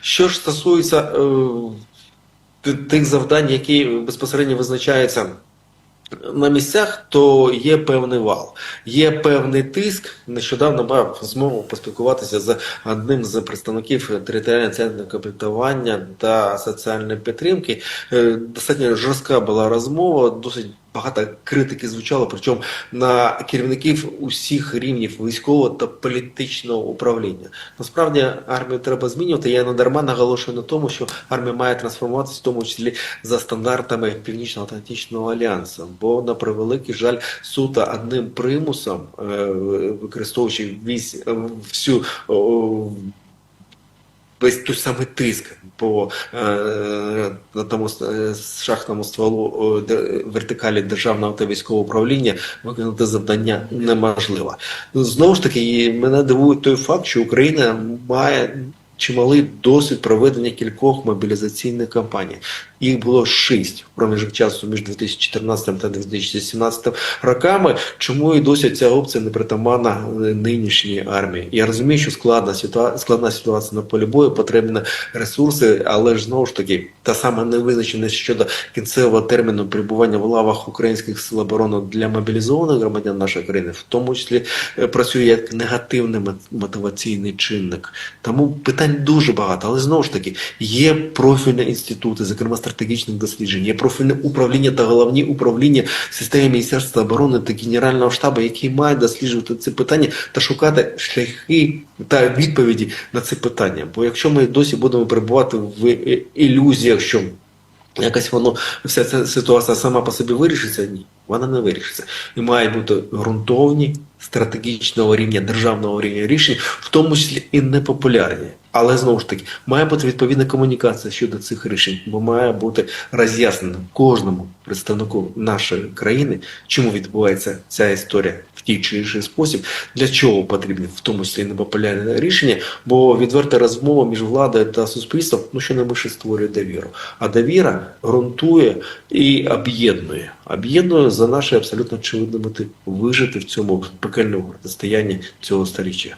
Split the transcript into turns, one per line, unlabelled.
Що ж стосується е, тих завдань, які безпосередньо визначаються на місцях, то є певний вал, є певний тиск. Нещодавно мав змогу поспілкуватися з одним з представників територіального центру комплектування та соціальної підтримки. Е, Достатньо жорстка була розмова, досить багато критики звучало, причому на керівників усіх рівнів військового та політичного управління. Насправді армію треба змінювати. Я надарма наголошую на тому, що армія має трансформуватися, в тому числі за стандартами Північно-Атлантичного альянсу. Бо на превеликий жаль, суто одним примусом, е, використовуючи весь е, всю весь той самий тиск по тому е, шахтному стволу о, вертикалі державного та військового управління виконати завдання неможливо. Знову ж таки, мене дивує той факт, що Україна має чималий досвід проведення кількох мобілізаційних кампаній. Їх було шість в проміжок часу між 2014 та 2017 роками. Чому і досі ця опція не притаманна е, нинішній армії? Я розумію, що складна ситуація, складна ситуація на полі бою, потрібні ресурси, але ж знову ж таки та сама невизначеність щодо кінцевого терміну перебування в лавах українських сил оборони для мобілізованих громадян нашої країни, в тому числі е, працює як негативний мотиваційний чинник. Тому питань дуже багато, але знову ж таки є профільні інститути, зокрема стратегічних досліджень, є профільне управління та головні управління в системі Міністерства оборони та Генерального штабу, які мають досліджувати ці питання та шукати шляхи та відповіді на ці питання. Бо якщо ми досі будемо перебувати в ілюзіях, що Якось воно вся ця ситуація сама по собі вирішиться? Ні, вона не вирішиться. І мають бути ґрунтовні стратегічного рівня, державного рівня рішень, в тому числі і непопулярні. Але знову ж таки, має бути відповідна комунікація щодо цих рішень, бо має бути роз'яснено кожному представнику нашої країни, чому відбувається ця історія в тій чи інший спосіб, для чого потрібні в тому числі і непопулярні рішення, бо відверта розмова між владою та суспільством ну що найбільше створює довіру. А довіра ґрунтує і об'єднує. Об'єднує за наші абсолютно очевидно мети вижити в цьому пекельному протистоянні цього сторіччя.